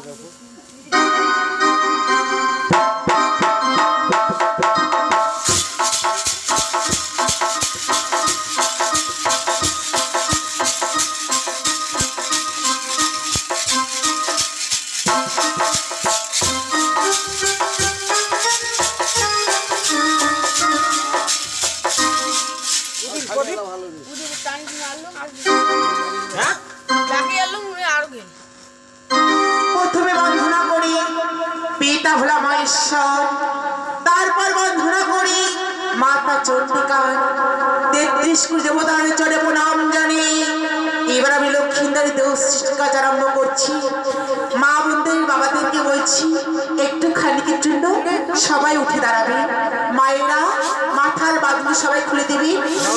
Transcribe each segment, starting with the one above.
Daqui a pouco. ভোলা তারপর বন্ধনা করি, মাতা চন্ডিকার। তেত্রিশ কুড়ি দেবতার চরে প্রণাম জানি। এবার আমি লক্ষ্মীন্দারি দেহ সৃষ্টি কাজ আরম্ভ করছি। মা বোনদের বাবাদেরকে বলছি একটু খানিকের জন্য সবাই উঠে দাঁড়াবে। মায়েরা, মাথার বাঁধগুলো সবাই খুলে দেবে।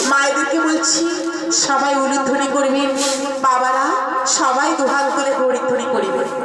মায়েদেরকে বলছি, সবাই উলুধ্বনি করবেন। বাবারা, সবাই দুহাত করে গরিধ্বনি করবেন।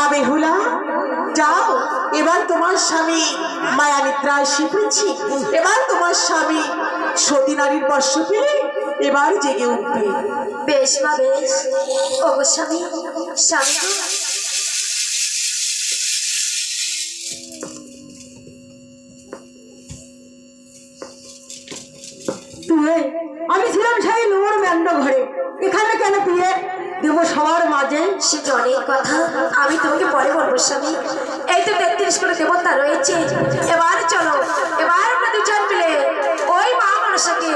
মা বেহুলা যাও এবার তোমার স্বামী মায়া নিদ্রায় শিখেছি। এবার তোমার স্বামী সতী নারীর বর্ষ পেলে এবার জেগে উঠবে। বেশ মা বেশ। ওগো স্বামী স্বামী তুই আমি ছিলাম সেই লোর ম্যান্ড ঘরে দেব সবার মাঝে সে যে অনেক কথা। আমি তোমাকে পরে বলব স্বামী। এই তো তেত্রিশ করে দেবতা রয়েছে। এবার চলো এবার আমরা দুজন মিলে ওই মা মানুষকে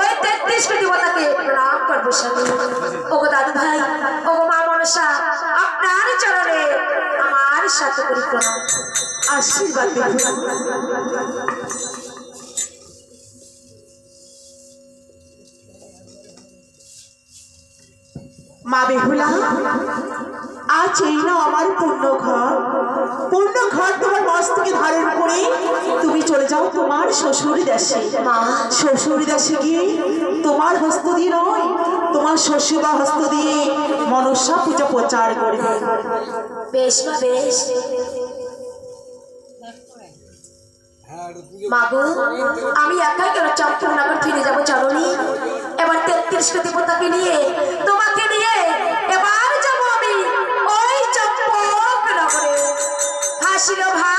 ওই তেত্রিশ করে দেবতাকে প্রণাম করব স্বামী। ওগো দাদু ভাই ওগো মা মনসা আপনার চরণে আমার সাথে করি প্রণাম। আশীর্বাদ। মা বেহুলা আজ এই না আমার পূর্ণ ঘর। পূর্ণ ঘর তোমার মস্তকে ধারণ করে তুমি চলে যাও তোমার শ্বশুর দেশে। মা। শ্বশুর দেশে গিয়ে তোমার হস্ত দিয়ে নয় তোমার শ্বশুর বা হস্ত দিয়ে মনসা পূজা প্রচার করবে। বেশ বেশ। মাগো, আমি একাই কেন চম্পকনগর ফিরে যাব জননী? এবার তেত্রিশ দেবতাকে নিয়ে, তোমাকে নিয়ে এবার যাব আমি ওই চম্পকনগরে হাসিল ভা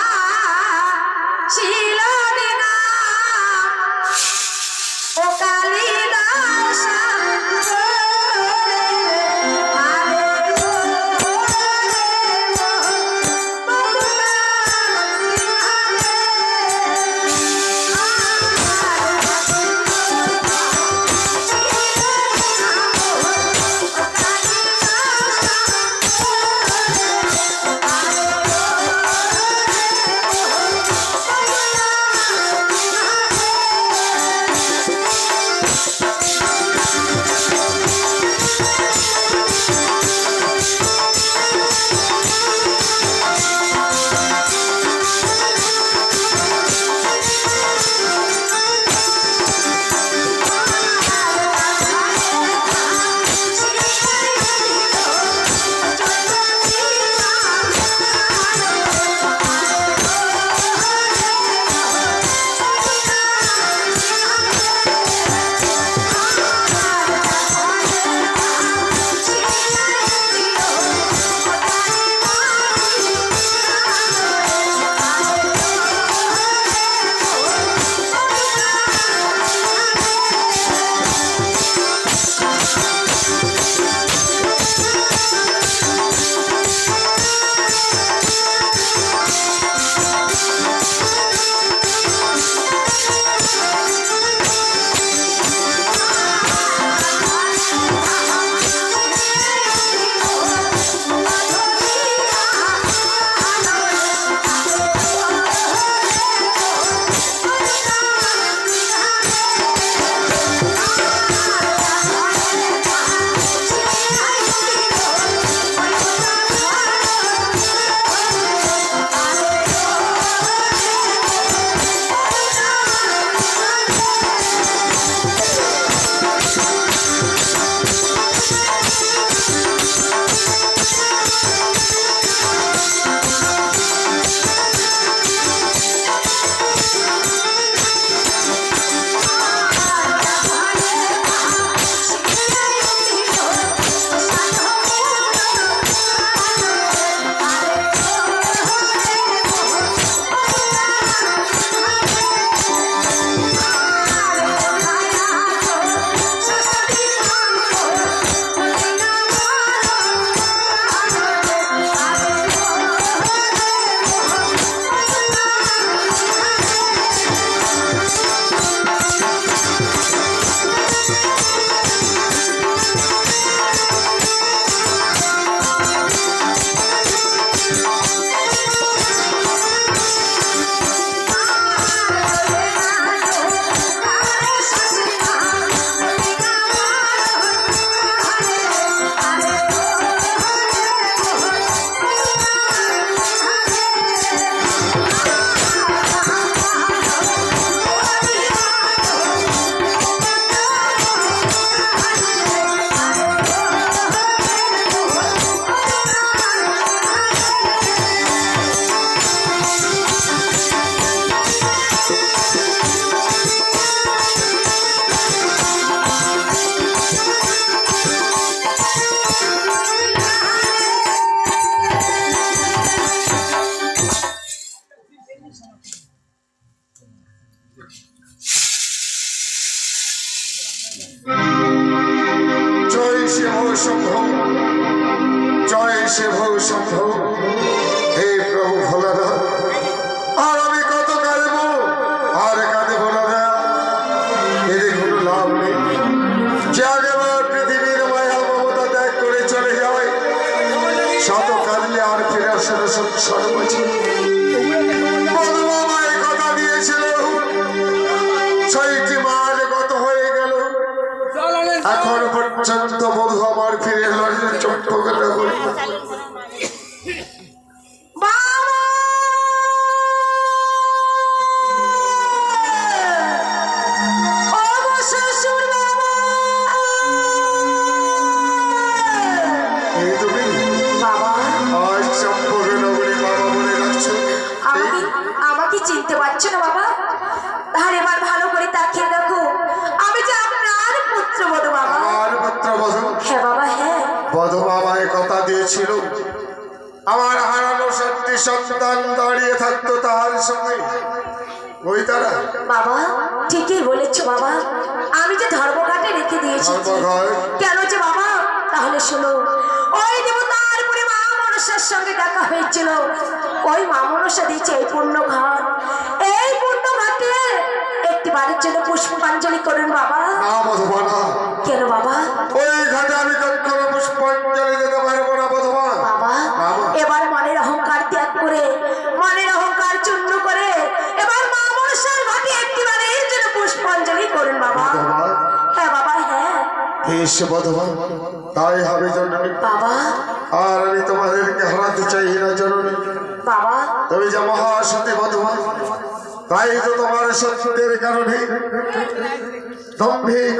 পর্যন্ত বন্ধু আমার ফিরে এলো চট্টগ্রাম আমাকে চিনতে পারছ না কথা দিয়েছিল আমার হারানো সত্যি সন্তান দাঁড়িয়ে থাকতো তার সঙ্গে। ওই তারা? বাবা ঠিকই বলেছ বাবা। আমি যে ধর্মঘাটে রেখে দিয়েছি। কেন যে বাবা? তাহলে শোনো ওই দেবতার উপরে মা মনসার সঙ্গে দেখা হয়েছিল। ওই মা মনসা দিয়েছে এই পূর্ণ ঘাট এই পূর্ণ ঘাটে একটি বাড়ির জন্য পুষ্পাঞ্জলি করুন বাবা। না বেশ বধবা তাই হবে জননী। বাবা। আর আমি তোমাদেরকে হারাতে চাই না জননী। বাবা। তুমি যে মহাসতী বধবা তাই তো তোমার সত্যের কারণে। দম্ভিক